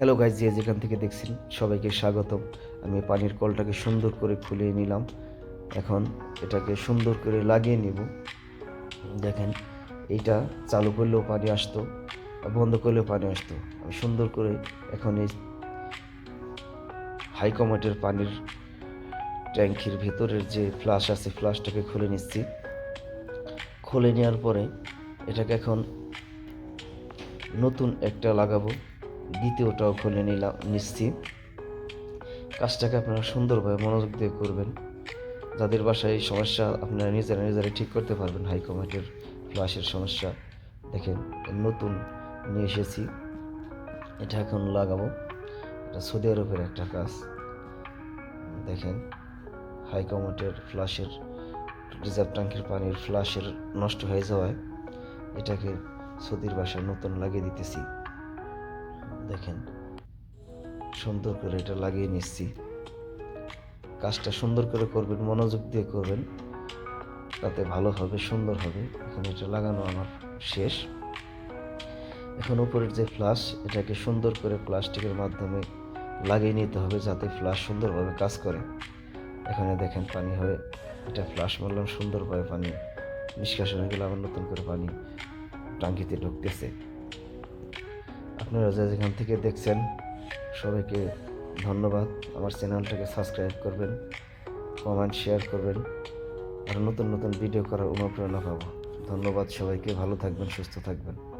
Hello guys যে যেখান থেকে দেখছেন, সবাইকে স্বাগতম। আমি পানির কলটাকে সুন্দর করে খুলে নিলাম। এখন এটাকে সুন্দর করে লাগিয়ে নিব। দেখেন, এইটা চালু করলেও পানি আসতো বন্ধ করলেও পানি আসতো। আমি সুন্দর করে এখন এই হাই কমাটের পানির ট্যাঙ্কির ভেতরের যে ফ্লাশ আছে, ফ্লাশটাকে খুলে নিচ্ছি। খুলে নেওয়ার পরে এটাকে এখন নতুন একটা লাগাবো। দ্বিতীয়টাও খুলে নিলাম, নিচ্ছি। কাজটাকে আপনারা সুন্দরভাবে মনোযোগ দিয়ে করবেন। যাদের বাসায় এই সমস্যা, আপনারা নিজেরা নিজেরা ঠিক করতে পারবেন হাইকমার্টের ফ্লাশের সমস্যা। দেখেন, নতুন নিয়ে এসেছি। এটা এখন লাগাবো। এটা সৌদি আরবের একটা কাজ। দেখেন হাইকমার্টের ফ্লাশের রিজার্ভ ট্যাঙ্কের পানির ফ্লাশের নষ্ট হয়ে যাওয়ায় এটাকে সৌদির বাসায় নতুন লাগিয়ে দিতেছি। দেখেন, সুন্দর করে এটা লাগিয়ে নিচ্ছি। কাজটা সুন্দর করে করবেন, মনোযোগ দিয়ে করবেন। তাতে ভালো হবে, সুন্দর হবে। এখন এটা লাগানো আমার শেষ। এখন উপরের যে ফ্লাশ, এটাকে সুন্দর করে প্লাস্টিকের মাধ্যমে লাগিয়ে নিতে হবে যাতে ফ্লাশ সুন্দরভাবে কাজ করে। এখানে দেখেন পানি হয়ে, এটা ফ্লাশ মারলাম, সুন্দরভাবে পানি নিষ্কাশন হয়ে গেলে, আবার নতুন করে পানি টাঙ্কিতে ঢুকতেছে। আপনারা যে যেখান থেকে দেখছেন, সবাইকে ধন্যবাদ। আমার চ্যানেলটাকে সাবস্ক্রাইব করবেন, কমেন্ট, শেয়ার করবেন, আর নতুন নতুন ভিডিও করার অনুপ্রেরণা পাবো। ধন্যবাদ সবাইকে, ভালো থাকবেন, সুস্থ থাকবেন।